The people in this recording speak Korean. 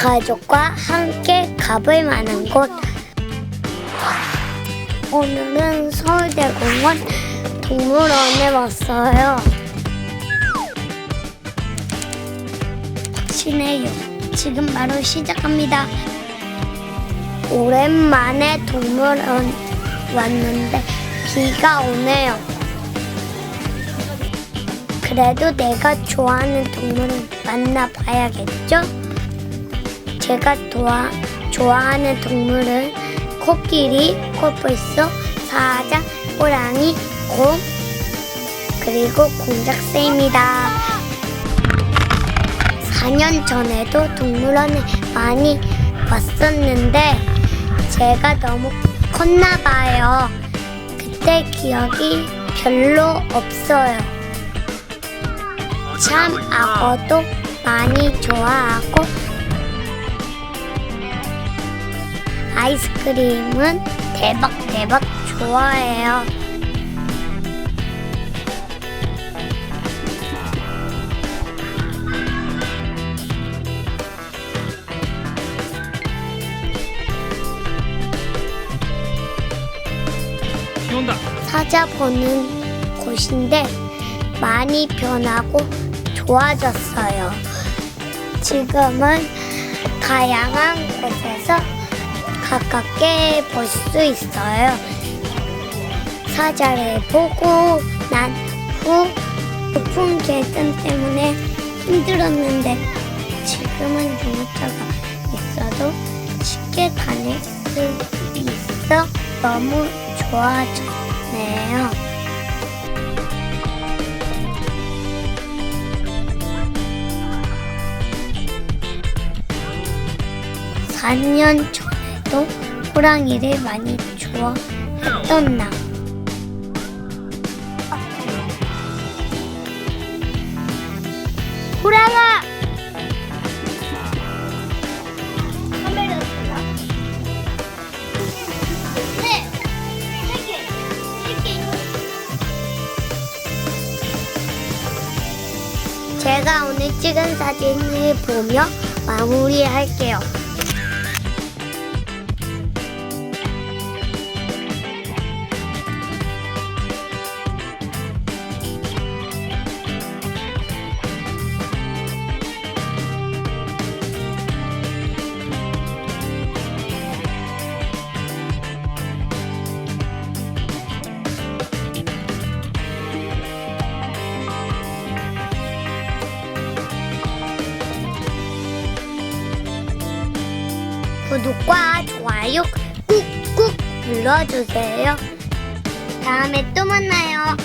가족과 함께 가볼 만한 곳. 오늘은 서울대공원 동물원에 왔어요. 신해요. 지금 바로 시작합니다. 오랜만에 동물원 왔는데 비가 오네요. 그래도 내가 좋아하는 동물은 만나봐야겠죠? 제가 도와, 좋아하는 동물은 코끼리, 코뿔소, 사자, 호랑이, 곰, 그리고 공작새입니다. 4년 전에도 동물원에 많이 왔었는데 제가 너무 컸나 봐요. 그때 기억이 별로 없어요. 참 악어도 많이 좋아하고 아이스크림은 대박 대박 좋아해요. 비 온다. 찾아보는 곳인데 많이 변하고 좋아졌어요. 지금은 다양한 곳에서 가깝게 볼 수 있어요. 사자를 보고 난후 높은 계단 때문에 힘들었는데 지금은 유모차가 있어도 쉽게 다닐 수 있어 너무 좋아졌네요. 사년전 에도 호랑이를 많이 좋아했던 나. 호랑아! 제가 오늘 찍은 사진을 보며 마무리할게요. 구독과 좋아요 꾹꾹 눌러주세요. 다음에 또 만나요.